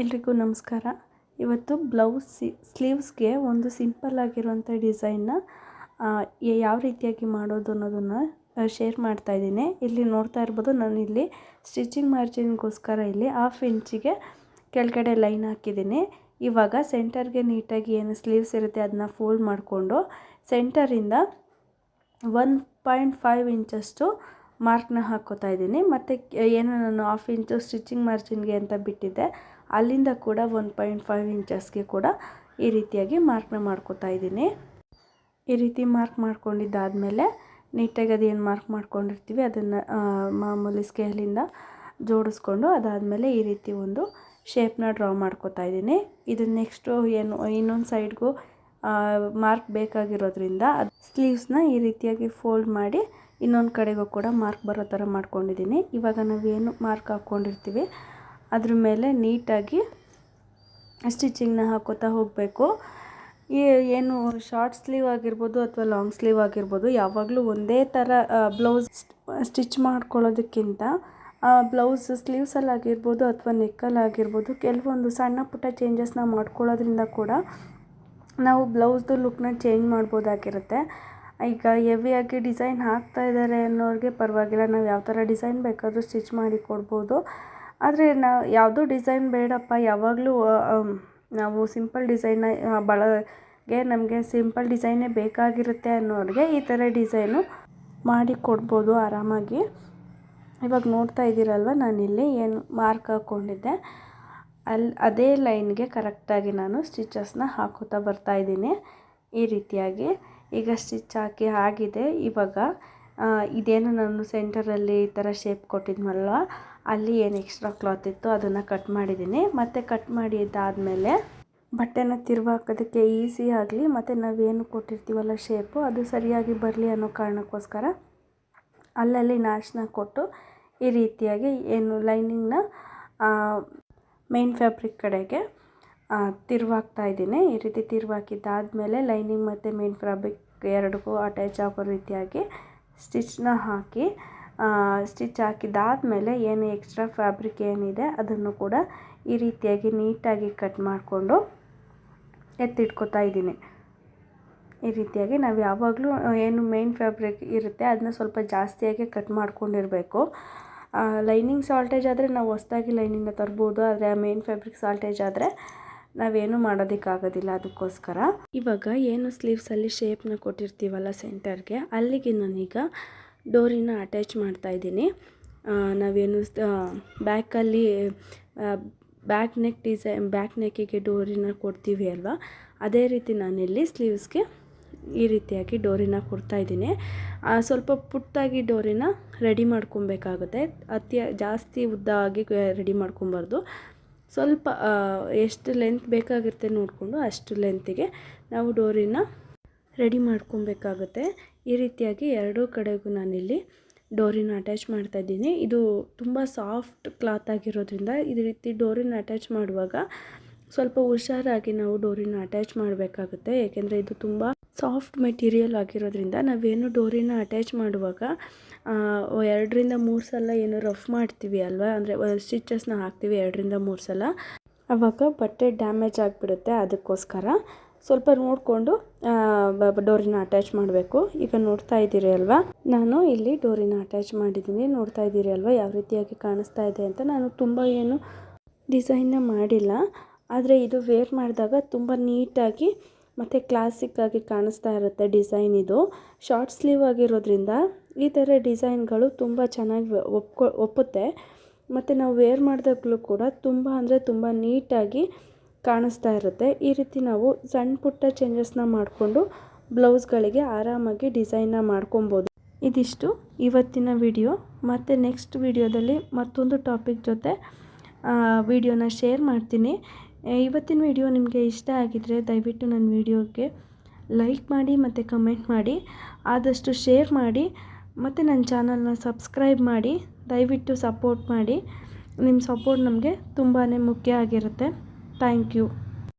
ಎಲ್ರಿಗೂ ನಮಸ್ಕಾರ. ಇವತ್ತು ಬ್ಲೌಸ್ ಸ್ಲೀವ್ಸ್ಗೆ ಒಂದು ಸಿಂಪಲ್ ಆಗಿರುವಂಥ ಡಿಸೈನ್ನ ಯಾವ ರೀತಿಯಾಗಿ ಮಾಡೋದು ಅನ್ನೋದನ್ನು ಶೇರ್ ಮಾಡ್ತಾ ಇದ್ದೀನಿ. ಇಲ್ಲಿ ನೋಡ್ತಾ ಇರ್ಬೋದು ನಾನು ಇಲ್ಲಿ ಸ್ಟಿಚಿಂಗ್ ಮಾರ್ಜಿನ್ಗೋಸ್ಕರ ಇಲ್ಲಿ ಹಾಫ್ ಇಂಚಿಗೆ ಕೆಳಗಡೆ ಲೈನ್ ಹಾಕಿದ್ದೀನಿ. ಇವಾಗ ಸೆಂಟರ್ಗೆ ನೀಟಾಗಿ ಏನು ಸ್ಲೀವ್ಸ್ ಇರುತ್ತೆ ಅದನ್ನ ಫೋಲ್ಡ್ ಮಾಡಿಕೊಂಡು, ಸೆಂಟರಿಂದ ಒನ್ ಪಾಯಿಂಟ್ ಫೈವ್ ಇಂಚಷ್ಟು ಮಾರ್ಕ್ನ ಹಾಕ್ಕೋತಾ ಇದ್ದೀನಿ. ಮತ್ತು ಏನು ನಾನು ಹಾಫ್ ಇಂಚು ಸ್ಟಿಚಿಂಗ್ ಮಾರ್ಜಿನ್ಗೆ ಅಂತ ಬಿಟ್ಟಿದ್ದೆ. ಅಲ್ಲಿಂದ ಕೂಡ ಒನ್ ಪಾಯಿಂಟ್ ಫೈವ್ ಇಂಚಸ್ಗೆ ಕೂಡ ಈ ರೀತಿಯಾಗಿ ಮಾರ್ಕ್ನ ಮಾಡ್ಕೋತಾ ಇದ್ದೀನಿ. ಈ ರೀತಿ ಮಾರ್ಕ್ ಮಾಡ್ಕೊಂಡಿದ್ದಾದಮೇಲೆ ನೀಟಾಗಿ ಅದೇನು ಮಾರ್ಕ್ ಮಾಡ್ಕೊಂಡಿರ್ತೀವಿ ಅದನ್ನು ಮಾಮೂಲಿ ಸ್ಕೇಲಿಂದ ಜೋಡಿಸ್ಕೊಂಡು ಅದಾದಮೇಲೆ ಈ ರೀತಿ ಒಂದು ಶೇಪ್ನ ಡ್ರಾ ಮಾಡ್ಕೋತಾ ಇದ್ದೀನಿ. ಇದು ನೆಕ್ಸ್ಟು ಏನು, ಇನ್ನೊಂದು ಸೈಡ್ಗೂ ಮಾರ್ಕ್ ಬೇಕಾಗಿರೋದ್ರಿಂದ ಅದು ಸ್ಲೀವ್ಸ್ನ ಈ ರೀತಿಯಾಗಿ ಫೋಲ್ಡ್ ಮಾಡಿ ಇನ್ನೊಂದು ಕಡೆಗೂ ಕೂಡ ಮಾರ್ಕ್ ಬರೋ ಥರ ಮಾಡ್ಕೊಂಡಿದ್ದೀನಿ. ಇವಾಗ ನಾವೇನು ಮಾರ್ಕ್ ಹಾಕ್ಕೊಂಡಿರ್ತೀವಿ ಅದ್ರ ಮೇಲೆ ನೀಟಾಗಿ ಸ್ಟಿಚಿಂಗ್ನ ಹಾಕೋತಾ ಹೋಗಬೇಕು. ಏನು ಶಾರ್ಟ್ ಸ್ಲೀವ್ ಆಗಿರ್ಬೋದು ಅಥವಾ ಲಾಂಗ್ ಸ್ಲೀವ್ ಆಗಿರ್ಬೋದು, ಯಾವಾಗಲೂ ಒಂದೇ ಥರ ಬ್ಲೌಸ್ ಸ್ಟಿಚ್ ಮಾಡ್ಕೊಳ್ಳೋದಕ್ಕಿಂತ ಬ್ಲೌಸ್ ಸ್ಲೀವ್ಸಲ್ಲಿ ಆಗಿರ್ಬೋದು ಅಥವಾ ನೆಕ್ಕಲ್ಲಿ ಆಗಿರ್ಬೋದು, ಕೆಲವೊಂದು ಸಣ್ಣ ಪುಟ್ಟ ಚೇಂಜಸ್ನ ಮಾಡ್ಕೊಳ್ಳೋದ್ರಿಂದ ಕೂಡ ನಾವು ಬ್ಲೌಸ್ದು ಲುಕ್ನ ಚೇಂಜ್ ಮಾಡ್ಬೋದಾಗಿರುತ್ತೆ. ಈಗ ಹೆವಿಯಾಗಿ ಡಿಸೈನ್ ಹಾಕ್ತಾ ಇದ್ದಾರೆ ಅನ್ನೋರಿಗೆ ಪರವಾಗಿಲ್ಲ. ನಾವು ಯಾವ ಥರ ಡಿಸೈನ್ ಬೇಕಾದರೂ ಸ್ಟಿಚ್ ಮಾಡಿ ಕೊಡ್ಬೋದು. ಆದರೆ ನಾ ಯಾವುದೂ ಡಿಸೈನ್ ಬೇಡಪ್ಪ. ಯಾವಾಗಲೂ ನಾವು ಸಿಂಪಲ್ ಡಿಸೈನ್ನ ಬಳಗೆ ನಮಗೆ ಸಿಂಪಲ್ ಡಿಸೈನೇ ಬೇಕಾಗಿರುತ್ತೆ ಅನ್ನೋರಿಗೆ ಈ ಥರ ಡಿಸೈನು ಮಾಡಿ ಕೊಡ್ಬೋದು ಆರಾಮಾಗಿ. ಇವಾಗ ನೋಡ್ತಾ ಇದ್ದೀರಲ್ವ, ನಾನಿಲ್ಲಿ ಏನು ಮಾರ್ಕ್ ಹಾಕ್ಕೊಂಡಿದ್ದೆ ಅಲ್ಲಿ ಅದೇ ಲೈನ್ಗೆ ಕರೆಕ್ಟಾಗಿ ನಾನು ಸ್ಟಿಚಸ್ನ ಹಾಕೋತಾ ಬರ್ತಾ ಇದ್ದೀನಿ ಈ ರೀತಿಯಾಗಿ. ಈಗ ಸ್ಟಿಚ್ ಹಾಕಿ ಆಗಿದೆ. ಇವಾಗ ಇದೇನು ನಾನು ಸೆಂಟರಲ್ಲಿ ಈ ಥರ ಶೇಪ್ ಕೊಟ್ಟಿದ್ನಲ್ವ? ಅಲ್ಲಿ ಏನು ಎಕ್ಸ್ಟ್ರಾ ಕ್ಲಾತ್ ಇತ್ತು, ಅದನ್ನು ಕಟ್ ಮಾಡಿದ್ದೀನಿ. ಮತ್ತು ಕಟ್ ಮಾಡಿದ್ದಾದಮೇಲೆ ಬಟ್ಟೆನ ತಿರುವಾಕೋದಕ್ಕೆ ಈಸಿ ಆಗಲಿ, ಮತ್ತು ನಾವೇನು ಕೊಟ್ಟಿರ್ತೀವಲ್ಲ ಶೇಪು, ಅದು ಸರಿಯಾಗಿ ಬರಲಿ ಅನ್ನೋ ಕಾರಣಕ್ಕೋಸ್ಕರ ಅಲ್ಲಲ್ಲಿ ನಾಶನ ಕೊಟ್ಟು ಈ ರೀತಿಯಾಗಿ ಏನು ಲೈನಿಂಗ್ನ ಮೇನ್ ಫ್ಯಾಬ್ರಿಕ್ ಕಡೆಗೆ ತಿರುವಾಗ್ತಾ ಇದ್ದೀನಿ. ಈ ರೀತಿ ತಿರುವಾಕಿದ್ದಾದಮೇಲೆ ಲೈನಿಂಗ್ ಮತ್ತು ಮೇನ್ ಫ್ಯಾಬ್ರಿಕ್ ಎರಡಿಗೂ ಅಟ್ಯಾಚ್ ಆಗೋ ರೀತಿಯಾಗಿ ಸ್ಟಿಚ್ನ ಹಾಕಿ ಸ್ಟಿಚ್ ಹಾಕಿದ್ದಾದಮೇಲೆ ಏನು ಎಕ್ಸ್ಟ್ರಾ ಫ್ಯಾಬ್ರಿಕ್ ಏನಿದೆ ಅದನ್ನು ಕೂಡ ಈ ರೀತಿಯಾಗಿ ನೀಟಾಗಿ ಕಟ್ ಮಾಡಿಕೊಂಡು ಎತ್ತಿಟ್ಕೊತಾ ಇದ್ದೀನಿ. ಈ ರೀತಿಯಾಗಿ ನಾವು ಯಾವಾಗಲೂ ಏನು ಮೇನ್ ಫ್ಯಾಬ್ರಿಕ್ ಇರುತ್ತೆ ಅದನ್ನ ಸ್ವಲ್ಪ ಜಾಸ್ತಿಯಾಗಿ ಕಟ್ ಮಾಡ್ಕೊಂಡಿರಬೇಕು. ಲೈನಿಂಗ್ ಸಾಲ್ಟೇಜ್ ಆದರೆ ನಾವು ಹೊಸ್ದಾಗಿ ಲೈನಿಂಗ್ನ ತರ್ಬೋದು, ಆದರೆ ಮೇನ್ ಫ್ಯಾಬ್ರಿಕ್ ಸಾಲ್ಟೇಜ್ ಆದರೆ ನಾವೇನು ಮಾಡೋದಕ್ಕಾಗೋದಿಲ್ಲ ಅದಕ್ಕೋಸ್ಕರ. ಇವಾಗ ಏನು ಸ್ಲೀವ್ಸಲ್ಲಿ ಶೇಪ್ನ ಕೊಟ್ಟಿರ್ತೀವಲ್ಲ ಸೆಂಟರ್ಗೆ, ಅಲ್ಲಿಗೆ ನಾನೀಗ ಡೋರಿನ ಅಟ್ಯಾಚ್ ಮಾಡ್ತಾ ಇದ್ದೀನಿ. ನಾವೇನು ಬ್ಯಾಕಲ್ಲಿ ಬ್ಯಾಕ್ ನೆಕ್ ಡಿಸೈನ್, ಬ್ಯಾಕ್ ನೆಕ್ಕಿಗೆ ಡೋರಿನ ಕೊಡ್ತೀವಿ ಅಲ್ವಾ? ಅದೇ ರೀತಿ ನಾನಿಲ್ಲಿ ಸ್ಲೀವ್ಸ್ಗೆ ಈ ರೀತಿಯಾಗಿ ಡೋರಿನ ಕೊಡ್ತಾ ಇದ್ದೀನಿ. ಸ್ವಲ್ಪ ಪುಟ್ಟಾಗಿ ಡೋರಿನ ರೆಡಿ ಮಾಡ್ಕೊಬೇಕಾಗುತ್ತೆ. ಅತಿ ಜಾಸ್ತಿ ಉದ್ದ ಆಗಿ ರೆಡಿ ಮಾಡ್ಕೊಬಾರ್ದು. ಸ್ವಲ್ಪ ಎಷ್ಟು ಲೆಂತ್ ಬೇಕಾಗಿರುತ್ತೆ ನೋಡಿಕೊಂಡು ಅಷ್ಟು ಲೆಂತಿಗೆ ನಾವು ಡೋರಿನ ರೆಡಿ ಮಾಡ್ಕೊಬೇಕಾಗುತ್ತೆ. ಈ ರೀತಿಯಾಗಿ ಎರಡೂ ಕಡೆಗೂ ನಾನಿಲ್ಲಿ ಡೋರಿನ ಅಟ್ಯಾಚ್ ಮಾಡ್ತಾ ಇದ್ದೀನಿ. ಇದು ತುಂಬ ಸಾಫ್ಟ್ ಕ್ಲಾತ್ ಆಗಿರೋದ್ರಿಂದ ಇದೇ ರೀತಿ ಡೋರಿನ ಅಟ್ಯಾಚ್ ಮಾಡುವಾಗ ಸ್ವಲ್ಪ ಹುಷಾರಾಗಿ ನಾವು ಡೋರಿನ ಅಟ್ಯಾಚ್ ಮಾಡಬೇಕಾಗುತ್ತೆ. ಏಕೆಂದರೆ ಇದು ತುಂಬ ಸಾಫ್ಟ್ ಮೆಟೀರಿಯಲ್ ಆಗಿರೋದ್ರಿಂದ ನಾವೇನು ಡೋರಿನ ಅಟ್ಯಾಚ್ ಮಾಡುವಾಗ ಎರಡರಿಂದ ಮೂರು ಸಲ ಏನು ರಫ್ ಮಾಡ್ತೀವಿ ಅಲ್ವಾ? ಅಂದರೆ ಸ್ಟಿಚಸ್ನ ಹಾಕ್ತೀವಿ ಎರಡರಿಂದ ಮೂರು ಸಲ. ಆವಾಗ ಬಟ್ಟೆ ಡ್ಯಾಮೇಜ್ ಆಗಿಬಿಡುತ್ತೆ ಅದಕ್ಕೋಸ್ಕರ. ಸ್ವಲ್ಪ ನೋಡಿಕೊಂಡು ಡೋರಿನ ಅಟ್ಯಾಚ್ ಮಾಡಬೇಕು. ಈಗ ನೋಡ್ತಾ ಇದ್ದೀರಿ ಅಲ್ವಾ? ನಾನು ಇಲ್ಲಿ ಡೋರಿನ ಅಟ್ಯಾಚ್ ಮಾಡಿದ್ದೀನಿ. ನೋಡ್ತಾ ಇದ್ದೀರಿ ಅಲ್ವಾ? ಯಾವ ರೀತಿಯಾಗಿ ಕಾಣಿಸ್ತಾ ಇದೆ ಅಂತ. ನಾನು ತುಂಬ ಏನು ಡಿಸೈನ್ನ ಮಾಡಿಲ್ಲ. ಆದರೆ ಇದು ವೇರ್ ಮಾಡಿದಾಗ ತುಂಬ ನೀಟಾಗಿ ಮತ್ತು ಕ್ಲಾಸಿಕ್ಕಾಗಿ ಕಾಣಿಸ್ತಾ ಇರುತ್ತೆ ಡಿಸೈನ್ ಇದು. ಶಾರ್ಟ್ ಸ್ಲೀವ್ ಆಗಿರೋದ್ರಿಂದ ಈ ಥರ ಡಿಸೈನ್ಗಳು ತುಂಬ ಚೆನ್ನಾಗಿ ಒಪ್ಕೊ ಒಪ್ಪುತ್ತೆ. ಮತ್ತು ನಾವು ವೇರ್ ಮಾಡಿದಾಗಲೂ ಕೂಡ ತುಂಬ ಅಂದರೆ ತುಂಬ ನೀಟಾಗಿ ಕಾಣಿಸ್ತಾ ಇರುತ್ತೆ. ಈ ರೀತಿ ನಾವು ಸಣ್ಣ ಪುಟ್ಟ ಚೇಂಜಸ್ನ ಮಾಡಿಕೊಂಡು ಬ್ಲೌಸ್ಗಳಿಗೆ ಆರಾಮಾಗಿ ಡಿಸೈನ್ನ ಮಾಡ್ಕೊಬೋದು. ಇದಿಷ್ಟು ಇವತ್ತಿನ ವಿಡಿಯೋ ಮತ್ತು ನೆಕ್ಸ್ಟ್ ವಿಡಿಯೋದಲ್ಲಿ ಮತ್ತೊಂದು ಟಾಪಿಕ್ ಜೊತೆ ವಿಡಿಯೋನ ಶೇರ್ ಮಾಡ್ತೀನಿ. ಇವತ್ತಿನ ವಿಡಿಯೋ ನಿಮಗೆ ಇಷ್ಟ ಆಗಿದರೆ ದಯವಿಟ್ಟು ನನ್ನ ವಿಡಿಯೋಗೆ ಲೈಕ್ ಮಾಡಿ ಮತ್ತು ಕಮೆಂಟ್ ಮಾಡಿ, ಆದಷ್ಟು ಶೇರ್ ಮಾಡಿ, ಮತ್ತು ನನ್ನ ಚಾನಲ್ನ ಸಬ್ಸ್ಕ್ರೈಬ್ ಮಾಡಿ, ದಯವಿಟ್ಟು ಸಪೋರ್ಟ್ ಮಾಡಿ. ನಿಮ್ಮ ಸಪೋರ್ಟ್ ನಮಗೆ ತುಂಬಾ ಮುಖ್ಯ ಆಗಿರುತ್ತೆ. Thank you.